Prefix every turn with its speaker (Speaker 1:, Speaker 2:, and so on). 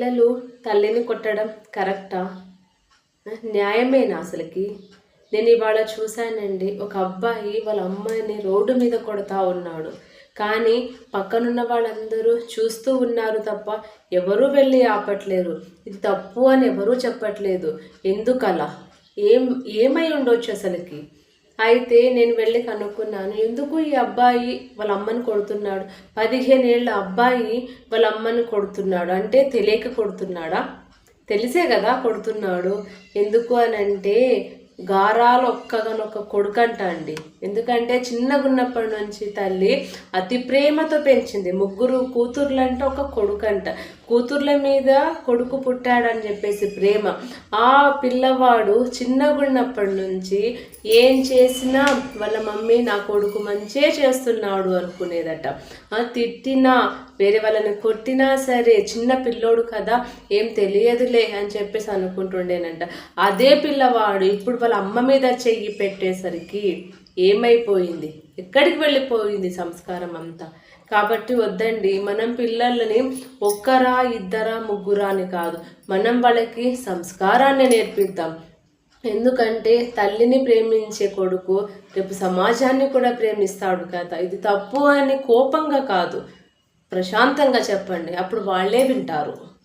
Speaker 1: పిల్లలు తల్లిని కొట్టడం కరెక్టా? న్యాయమేనా అసలుకి? నేను ఇవాళ చూశానండి ఒక అబ్బాయి వాళ్ళ అమ్మాయిని రోడ్డు మీద కొడతా ఉన్నాడు. కానీ పక్కనున్న వాళ్ళందరూ చూస్తూ ఉన్నారు తప్ప ఎవరూ వెళ్ళి ఆపట్లేరు. ఇది తప్పు అని ఎవరూ చెప్పట్లేదు. ఎందుకలా? ఏం ఏమై ఉండొచ్చు అసలుకి? అయితే నేను వెళ్ళి కనుక్కున్నాను. ఎందుకు ఈ అబ్బాయి వాళ్ళ అమ్మని కొడుతున్నాడు? పదిహేను ఏళ్ళ అబ్బాయి వాళ్ళ అమ్మని కొడుతున్నాడు. అంటే తెలియక కొడుతున్నాడా? తెలిసే కదా కొడుతున్నాడు. ఎందుకు అని అంటే గారాలు ఒక్కగానొక్క కొడుకంట అండి. ఎందుకంటే చిన్నగున్నప్పటి నుంచి తల్లి అతి ప్రేమతో పెంచింది. ముగ్గురు కూతుర్లంటే ఒక కొడుకంట. కూతుర్ల మీద కొడుకు పుట్టాడని చెప్పేసి ప్రేమ. ఆ పిల్లవాడు చిన్నగున్నప్పటి నుంచి ఏం చేసినా వాళ్ళ మమ్మీ నా కొడుకు మంచే చేస్తున్నాడు అనుకునేదట. తిట్టినా వేరే వాళ్ళని కొట్టినా సరే చిన్న పిల్లోడు కదా ఏం తెలియదులే అని చెప్పేసి అనుకుంటుండేనంట. అదే పిల్లవాడు ఇప్పుడు వాళ్ళ అమ్మ మీద చెయ్యి పెట్టేసరికి ఏమైపోయింది? ఎక్కడికి వెళ్ళిపోయింది సంస్కారం అంతా? కాబట్టి వద్దండి మనం పిల్లలని ఒక్కరా ఇద్దరా ముగ్గురా అని కాదు. మనం వాళ్ళకి సంస్కారాన్ని నేర్పిద్దాం. ఎందుకంటే తల్లిని ప్రేమించే కొడుకు రేపు సమాజాన్ని కూడా ప్రేమిస్తాడు కదా. ఇది తప్పు అని కోపంగా కాదు. ప్రశాంతంగా చెప్పండి. అప్పుడు వాళ్ళే వింటారు.